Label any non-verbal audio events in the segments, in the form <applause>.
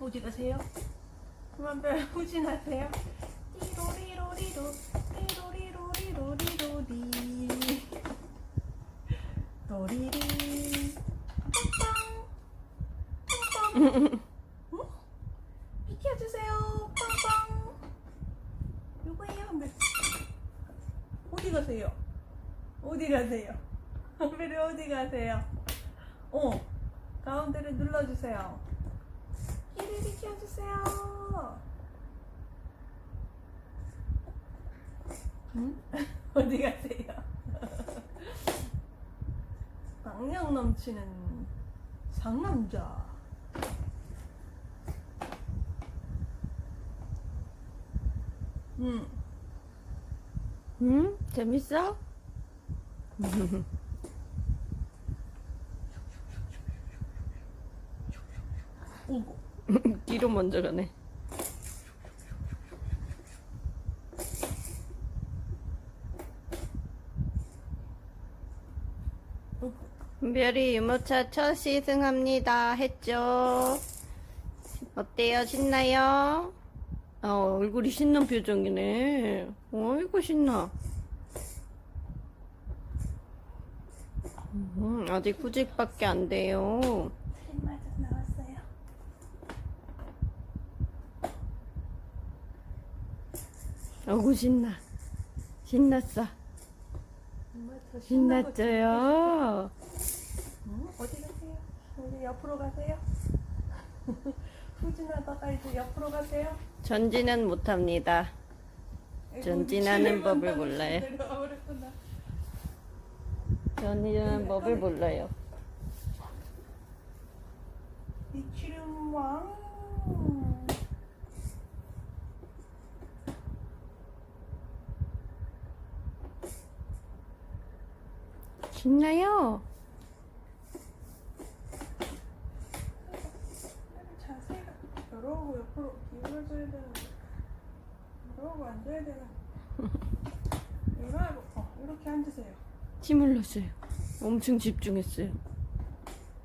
어디 가세요? 그만 별 후진하세요. 띠로리로리로 띠로리로리로리로리 도리리 빵빵 빵빵 어? 비켜주세요 빵빵 누구예요? 한별 어디 가세요? 어디 가세요? 한별이 어디 가세요? 어 가운데를 눌러주세요 비켜주세요 응? <laughs> 어디 가세요? <laughs> 강력 넘치는 상남자 응 응? 재밌어? <laughs> 오고 <laughs> 뒤로 먼저 가네. 별이 유모차 첫 시승합니다. 했죠? 어때요? 신나요? 어, 얼굴이 신난 표정이네. 어이구, 신나. 음, 아직 후직밖에 안 돼요. 햇맞아 나왔어요 어구, 신나. 신났어. 신났죠요? 응? 어디 가세요? 이제 옆으로 가세요 <laughs> 후진하다가 이제 옆으로 가세요 전지는 못합니다. 전진하는 법을 몰라요. 버렸구나. 전지는 법을 몰라요. 이치름 왕 신나요? 자세가 이러고 옆으로 기울어져야 되는데 이러고 앉아야 되는데 이러고 어, 이렇게 앉으세요 침 흘렀어요. 엄청 집중했어요.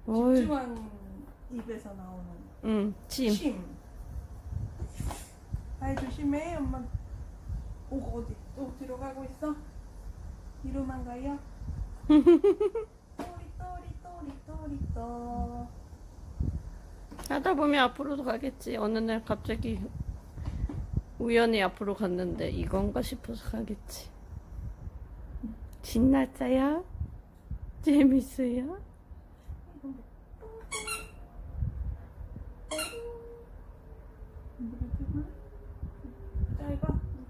어이, 집중한 입에서 나오는 응, 침. 침. 아이 조심해 엄마. 오 어디 또 뒤로 가고 있어? 뒤로만 가요? 또. <laughs> 하다 보면 앞으로도 가겠지. 어느 날 갑자기 우연히 앞으로 갔는데 이건가 싶어서 가겠지. 신났어요? 재밌어요?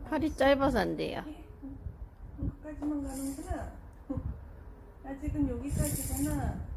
팔이 짧아서 안 돼요. 여기까지만 가는구나. 아직은 여기까지구나.